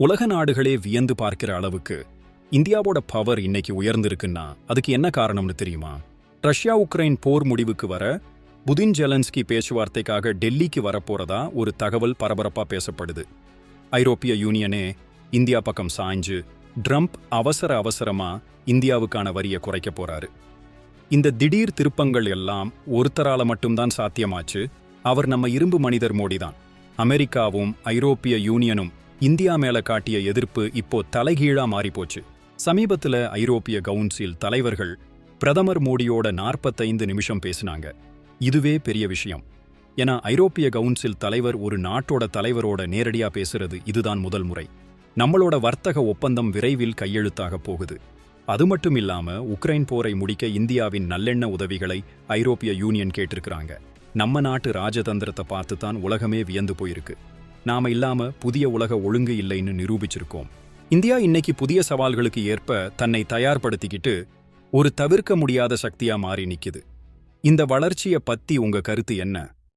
உலக நாடுகளே வியந்து பார்க்கிற அளவுக்கு இந்தியாவோட பவர் இன்னைக்கு உயர்ந்திருக்குன்னா அதுக்கு என்ன காரணம்னு தெரியுமா? ரஷ்யா உக்ரைன் போர் முடிவுக்கு வர புதின் ஜெலன்ஸ்கி பேச்சுவார்த்தைக்காக டெல்லிக்கு வரப்போறதா ஒரு தகவல் பரபரப்பா பேசப்படுது. ஐரோப்பிய யூனியனே இந்தியா பக்கம் சாய்ஞ்சு ட்ரம்ப் அவசர அவசரமா இந்தியாவுக்கான வரியை குறைக்க போறாரு. இந்த திடீர் திருப்பங்கள் எல்லாம் ஒருத்தரால மட்டும்தான் சாத்தியமாச்சு. அவர் நம்ம இரும்பு மனிதர் மோடிதான். அமெரிக்காவும் ஐரோப்பிய யூனியனும் இந்தியா மேல காட்டிய எதிர்ப்பு இப்போ தலைகீழா மாறிப்போச்சு. சமீபத்துல ஐரோப்பிய கவுன்சில் தலைவர்கள் பிரதமர் மோடியோட நாற்பத்தைந்து நிமிஷம் பேசினாங்க. இதுவே பெரிய விஷயம். ஏன்னா ஐரோப்பிய கவுன்சில் தலைவர் ஒரு நாட்டோட தலைவரோட நேரடியா பேசுறது இதுதான் முதல் முறை. நம்மளோட வர்த்தக ஒப்பந்தம் விரைவில் கையெழுத்தாக போகுது. அது மட்டும் இல்லாம உக்ரைன் போரை முடிக்க இந்தியாவின் நல்லெண்ண உதவிகளை ஐரோப்பிய யூனியன் கேட்டிருக்கிறாங்க. நம்ம நாட்டு ராஜதந்திரத்தை பார்த்து தான் உலகமே வியந்து போயிருக்கு. நாம இல்லாம புதிய உலக ஒழுங்கு இல்லைன்னு நிரூபிச்சிருக்கோம். இந்தியா இன்னைக்கு புதிய சவால்களுக்கு ஏற்ப தன்னை தயார்படுத்திக்கிட்டு ஒரு தவிர்க்க முடியாத சக்தியா மாறி நிக்குது. இந்த வளர்ச்சியை பத்தி உங்க கருத்து என்ன?